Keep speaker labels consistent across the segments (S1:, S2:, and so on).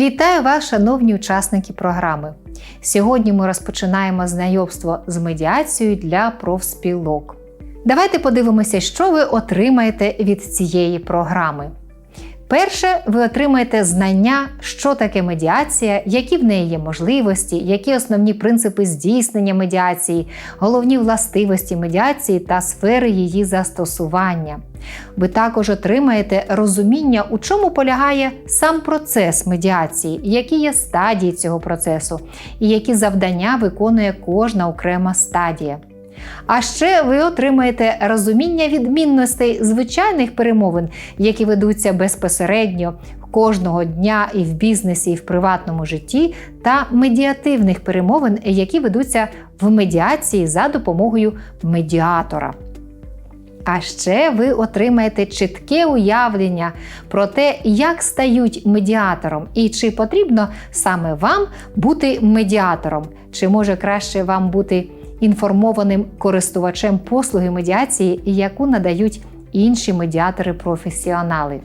S1: Вітаю вас, шановні учасники програми. Сьогодні ми розпочинаємо знайомство з медіацією для профспілок. Давайте подивимося, що ви отримаєте від цієї програми. Перше, ви отримаєте знання, що таке медіація, які в неї є можливості, які основні принципи здійснення медіації, головні властивості медіації та сфери її застосування. Ви також отримаєте розуміння, у чому полягає сам процес медіації, які є стадії цього процесу, і які завдання виконує кожна окрема стадія. А ще ви отримаєте розуміння відмінностей звичайних перемовин, які ведуться безпосередньо кожного дня і в бізнесі, і в приватному житті, та медіативних перемовин, які ведуться в медіації за допомогою медіатора. А ще ви отримаєте чітке уявлення про те, як стають медіатором, і чи потрібно саме вам бути медіатором, чи може краще вам бути інформованим користувачем послуги медіації, яку надають інші медіатори-професіонали.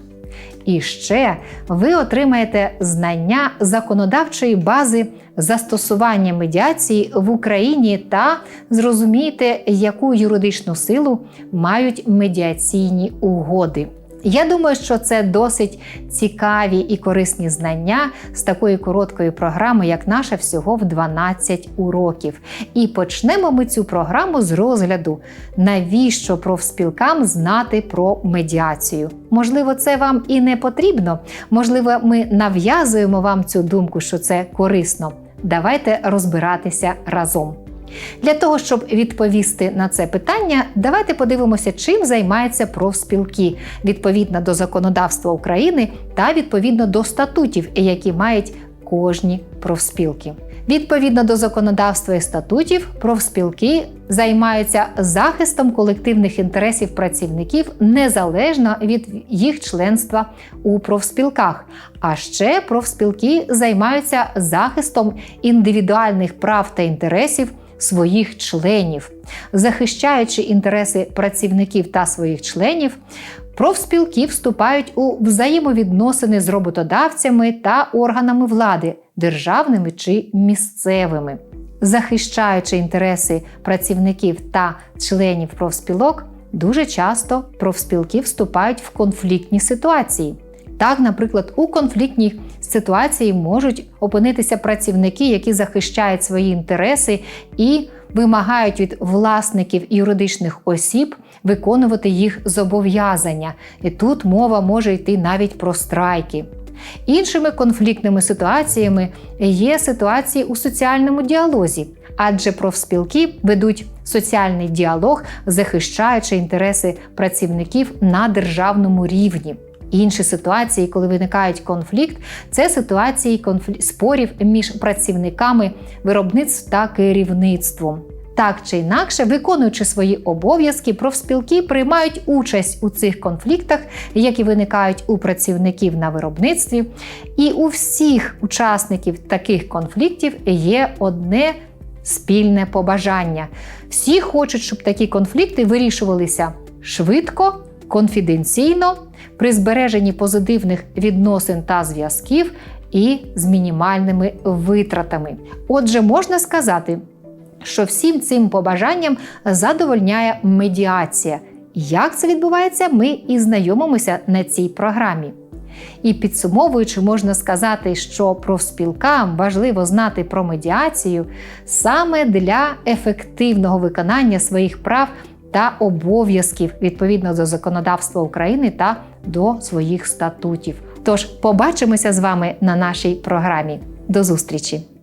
S1: І ще ви отримаєте знання законодавчої бази застосування медіації в Україні та зрозумієте, яку юридичну силу мають медіаційні угоди. Я думаю, що це досить цікаві і корисні знання з такої короткої програми, як наша, всього в 12 уроків. І почнемо ми цю програму з розгляду, навіщо профспілкам знати про медіацію. Можливо, це вам і не потрібно. Можливо, ми нав'язуємо вам цю думку, що це корисно. Давайте розбиратися разом. Для того, щоб відповісти на це питання, давайте подивимося, чим займаються профспілки відповідно до законодавства України та відповідно до статутів, які мають кожні профспілки. Відповідно до законодавства і статутів, профспілки займаються захистом колективних інтересів працівників незалежно від їх членства у профспілках. А ще профспілки займаються захистом індивідуальних прав та інтересів своїх членів, захищаючи інтереси працівників та своїх членів. Профспілки вступають у взаємовідносини з роботодавцями та органами влади, державними чи місцевими, захищаючи інтереси працівників та членів профспілок, дуже часто профспілки вступають в конфліктні ситуації. Так, наприклад, у конфліктній ситуації можуть опинитися працівники, які захищають свої інтереси і вимагають від власників юридичних осіб виконувати їх зобов'язання. І тут мова може йти навіть про страйки. Іншими конфліктними ситуаціями є ситуації у соціальному діалозі, адже профспілки ведуть соціальний діалог, захищаючи інтереси працівників на державному рівні. Інші ситуації, коли виникають конфлікт, це ситуації конфлі... спорів між працівниками виробництв та керівництвом. Так чи інакше, виконуючи свої обов'язки, профспілки приймають участь у цих конфліктах, які виникають у працівників на виробництві. І у всіх учасників таких конфліктів є одне спільне побажання. Всі хочуть, щоб такі конфлікти вирішувалися швидко, конфіденційно, при збереженні позитивних відносин та зв'язків і з мінімальними витратами. Отже, можна сказати, що всім цим побажанням задовольняє медіація. Як це відбувається, ми і знайомимося на цій програмі. І підсумовуючи, можна сказати, що профспілкам важливо знати про медіацію саме для ефективного виконання своїх прав та обов'язків відповідно до законодавства України та до своїх статутів. Тож побачимося з вами на нашій програмі. До зустрічі!